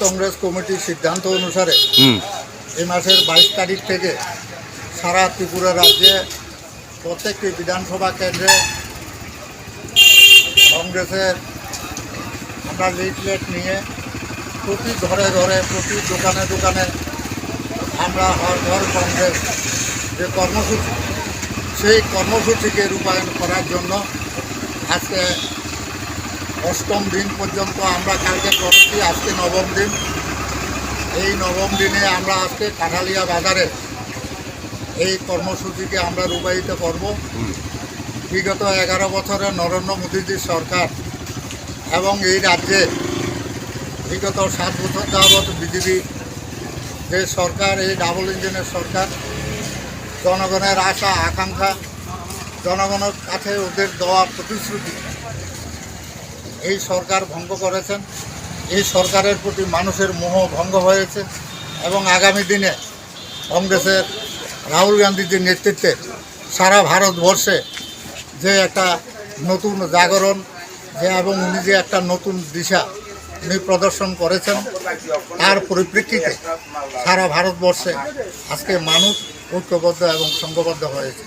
কংগ্রেস কমিটির সিদ্ধান্ত অনুসারে এই মাসের বাইশ তারিখ থেকে সারা ত্রিপুরা রাজ্যে প্রত্যেকটি বিধানসভা কেন্দ্রে কংগ্রেসের আমরা লিফলেট নিয়ে প্রতি ঘরে ঘরে প্রতি দোকানে দোকানে আমরা হর ঘর কংগ্রেস যে কর্মসূচি সেই কর্মসূচিকে রূপায়ণ করার জন্য আজকে অষ্টম দিন পর্যন্ত আমরা কালকে করেছি আজকে নবম দিন। এই নবম দিনে আমরা আজকে কাঠালিয়া বাজারে এই কর্মসূচিকে আমরা রূপায়িত করব। বিগত এগারো বছরে নরেন্দ্র মোদীজির সরকার এবং এই রাজ্যে বিগত সাত বছর যাবৎ বিজেপি যে সরকার, এই ডাবল ইঞ্জিনের সরকার, জনগণের আশা, আকাঙ্ক্ষা, জনগণের কাছে ওদের দেওয়া প্রতিশ্রুতি এই সরকার ভঙ্গ করেছেন। এই সরকারের প্রতি মানুষের মোহ ভঙ্গ হয়েছে এবং আগামী দিনে কংগ্রেসের রাহুল গান্ধীজির নেতৃত্বে সারা ভারতবর্ষে যে একটা নতুন জাগরণ, যে এবং উনি যে একটা নতুন দিশা উনি প্রদর্শন করেছেন, তার পরিপ্রেক্ষিতে সারা ভারতবর্ষে আজকে মানুষ ঐক্যবদ্ধ এবং সংঘবদ্ধ হয়েছে।